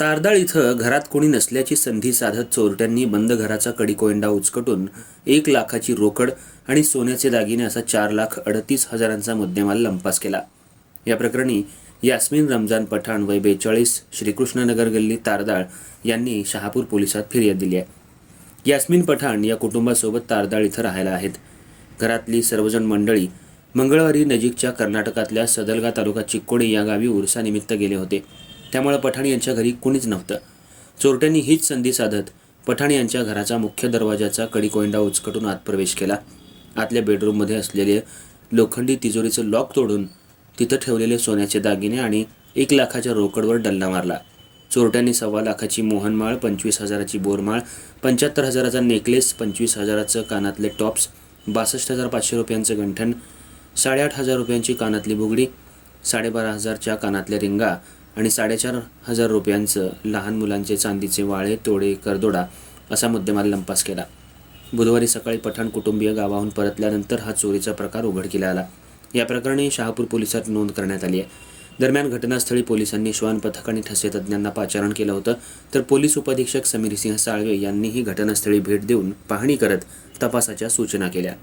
तारदाळ इथं घरात कोणी नसल्याची संधी साधत चोरट्यांनी बंद घराचा कडीकोयंडा उचकटून एक लाखाची रोकड आणि सोन्याचे दागिने असा चार लाख अडतीस हजारांचा मुद्देमाल लंपास केला. या प्रकरणी यास्मिन रमजान पठाण वय बेचाळीस श्रीकृष्णनगर गल्ली तारदाळ यांनी शहापूर पोलिसात फिर्याद दिली आहे. यास्मिन पठाण या कुटुंबासोबत तारदाळ इथं राहायला आहेत. घरातली सर्वजण मंडळी मंगळवारी नजीकच्या कर्नाटकातल्या सदलगा तालुका चिक्कोडी या गावी उरसानिमित्त गेले होते. त्यामुळे पठाण यांच्या घरी कुणीच नव्हतं. चोरट्यांनी हीच संधी साधत पठाण यांच्या घराचा मुख्य दरवाजाचा कडीकोयंडा उचकटून आत प्रवेश केला. आतल्या बेडरूममध्ये असलेले लोखंडी तिजोरीचं लॉक तोडून तिथं ठेवलेले सोन्याचे दागिने आणि एक लाखाच्या रोकडवर डल्ला मारला. चोरट्यांनी सव्वा लाखाची मोहनमाळ पंचवीस हजाराची बोरमाळ पंच्याहत्तर हजाराचा नेकलेस पंचवीस हजाराचं कानातले टॉप्स बासष्ट हजार पाचशे रुपयांचं गंठण साडेआठ हजार रुपयांची कानातली बुगडी साडेबारा हजारच्या कानातल्या रिंगा आणि साडेचार हजार रुपयांचं लहान मुलांचे चांदीचे वाळे तोडे करदोडा असा मुद्देमाल लंपास केला. बुधवारी सकाळी पठाण कुटुंबीय गावाहून परतल्यानंतर हा चोरीचा प्रकार उघडकीला आला. या प्रकरणी शहापूर पोलिसात नोंद करण्यात आली आहे. दरम्यान घटनास्थळी पोलिसांनी श्वान पथक आणि ठसे तज्ज्ञांना पाचारण केलं होतं तर पोलीस उपाधीक्षक समीर सिंह साळवे यांनीही घटनास्थळी भेट देऊन पाहणी करत तपासाच्या सूचना केल्या.